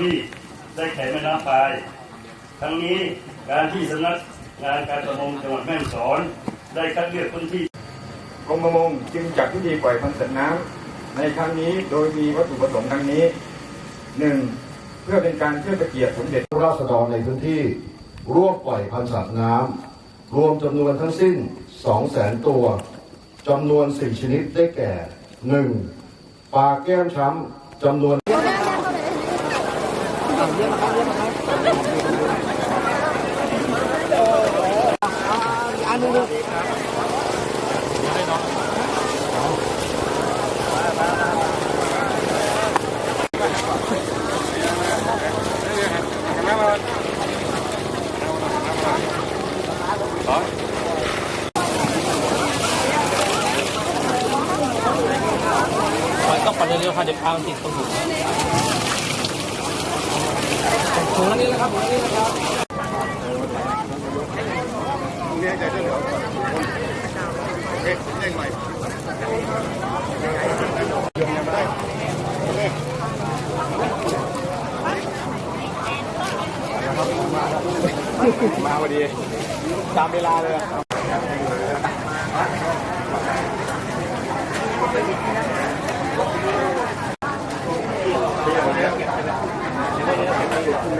ที่ได้แก่แม่น้ำปลาย ทั้งนี้การที่สำนักงานการประมงจังหวัดแม่ฮ่องสอน ได้คัดเลือกพื้นที่กรมประมงจึงจัดพิธีปล่อยพันธุ์สัตว์น้ำในครั้งนี้โดยมีวัตถุประสงค์ดังนี้หนึ่งเพื่อเป็นการเทิดพระเกียรติสมเด็จราษฎรในพื้นที่ ร่วมปล่อยพันธุ์สัตว์น้ำรวมจำนวนทั้งสิ้น 200,000ตัวจำนวน 4 ชนิดได้แก่ 1. ปลาแก้มช้ำจำนวน ต้องปั่นเร็วๆค่ะเดี๋ยวพามันติดตรงหู ถุงนี้นะครับถุงละนี้นะครับมาพอดีตามเวลาเลย เ